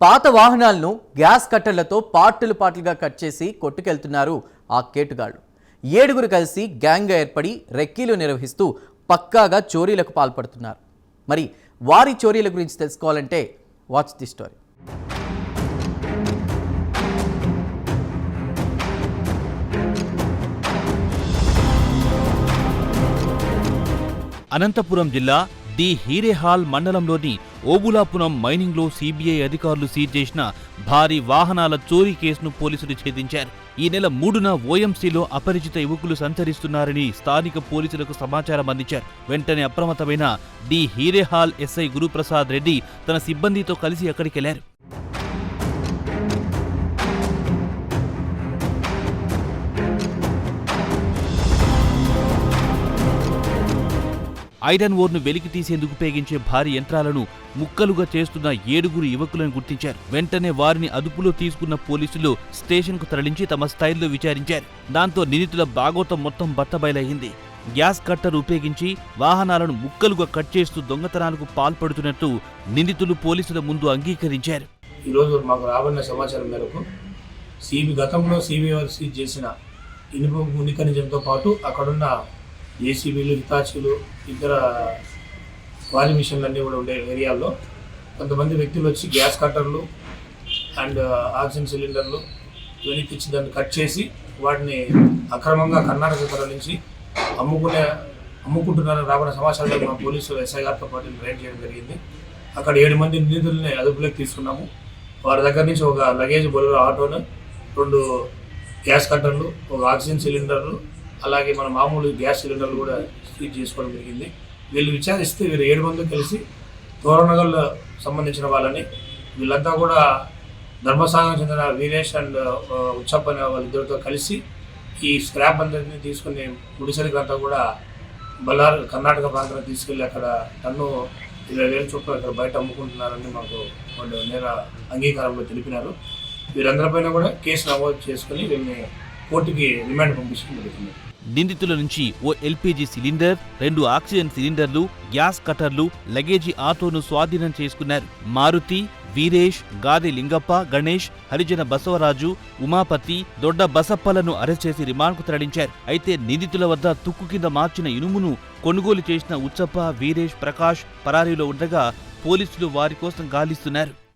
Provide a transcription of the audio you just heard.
పాత వాహనాలను gas కట్టర్లతో పార్టులు పాటలుగా cut చేసి కొట్టుకెళ్తున్నారు ఆ కేటుగాళ్ళు ఏడుగురు కలిసి గ్యాంగ్గా ఏర్పడి రెక్కీలు నిర్వహిస్తూ పక్కాగా చోరీలకు పాల్పడుతున్నారు. మరి వారి చోరీల గురించి తెలుసుకోవాలంటే వాచ్ ది స్టోరీ. అనంతపురం జిల్లా ది హీరేహాల్ మండలంలోని ఓబులాపురం మైనింగ్లో సీబీఐ అధికారులు సీజ్ చేసిన భారీ వాహనాల చోరీ కేసును పోలీసులు ఛేదించారు. ఈ నెల మూడున ఓఎంసీలో అపరిచిత యువకులు సంచరిస్తున్నారని స్థానిక పోలీసులకు సమాచారం అందించారు. వెంటనే అప్రమత్తమైన డి హీరేహాల్ ఎస్ఐ గురుప్రసాద్ రెడ్డి తన సిబ్బందితో కలిసి అక్కడికెళ్ళారు. ఐరన్ ఓర్ను వెలికి తీసేందుకు ఉపయోగించే భారీ యంత్రాలను ముక్కలుగా చేస్తున్న ఏడుగురు యువకులను గుర్తించారు. వెంటనే వారిని అదుపులో తీసుకున్న పోలీసులు స్టేషన్కు తరలించి తమ స్థాయిలో విచారించారు. దాంతో నిందితుల బాగోతం మొత్తం బట్టబయలయ్యింది గ్యాస్ కట్టర్ ఉపయోగించి వాహనాలను ముక్కలుగా కట్ చేస్తూ దొంగతనాలకు పాల్పడుతున్నట్టు నిందితులు పోలీసుల ముందు అంగీకరించారు. ఈరోజు మాకు రాబడిన సమాచారం మేరకు సిబి గతంలో సిబిఐ సీజ్ చేసిన ఇనుప ఖనిజంతో పాటు అక్కడున్న ఏసీబీలు హితాచీలు ఇతర వారి మిషన్లు అన్నీ కూడా ఉండే ఏరియాల్లో కొంతమంది వ్యక్తులు వచ్చి గ్యాస్ కట్టర్లు అండ్ uh, ఆక్సిజన్ సిలిండర్లు ఇవన్నీ తెచ్చి దాన్ని కట్ చేసి వాటిని అక్రమంగా కర్ణాటక తరలించి అమ్ముకునే అమ్ముకుంటున్నారని రాబడిన సమాచారాలు మా పోలీసులు ఎస్ఐ గారితో పాటు రైడ్ చేయడం జరిగింది. అక్కడ ఏడు మంది నిందితుల్ని అదుపులోకి తీసుకున్నాము. వారి దగ్గర నుంచి ఒక లగేజ్ బొలెరో ఆటోను రెండు గ్యాస్ కట్టర్లు ఒక ఆక్సిజన్ సిలిండర్లు అలాగే మన మామూలు గ్యాస్ సిలిండర్లు కూడా సీజ్ చేసుకోవడం జరిగింది. వీళ్ళు విచారిస్తే వీరు ఏడు మంది కలిసి తోరణగల్ సంబంధించిన వాళ్ళని వీళ్ళంతా కూడా ధర్మసాగరం చెందిన వీరేష్ అండ్ ఉచ్చప్ప అనే వాళ్ళిద్దరితో కలిసి ఈ స్క్రాప్ అందరినీ తీసుకుని ముడిసరికి అంతా కూడా బల్లార్ కర్ణాటక ప్రాంతానికి తీసుకెళ్ళి అక్కడ టన్ను ఇరవై వేల చొప్పున అక్కడ బయట అమ్ముకుంటున్నారని మాకు వాళ్ళు నేర అంగీకారంలో తెలిపినారు. వీరందరిపైన కూడా కేసు నమోదు చేసుకుని వీళ్ళని కోర్టుకి రిమాండ్ పంపించడం జరుగుతుంది. నిందితుల నుంచి ఓ ఎల్పీజీ సిలిండర్ రెండు ఆక్సిజన్ సిలిండర్లు గ్యాస్ కటర్లు లగేజీ ఆటోను స్వాధీనం చేసుకున్నారు. మారుతి వీరేష్ గాది లింగప్ప గణేష్ హరిజన బసవరాజు ఉమాపతి దొడ్డ బసప్పలను అరెస్ట్ చేసి రిమాండ్కు తరలించారు. అయితే నిందితుల వద్ద తుక్కు కింద మార్చిన ఇనుమును కొనుగోలు చేసిన ఉచ్చప్ప వీరేష్ ప్రకాష్ పరారీలో ఉండగా పోలీసులు వారి కోసం గాలిస్తున్నారు.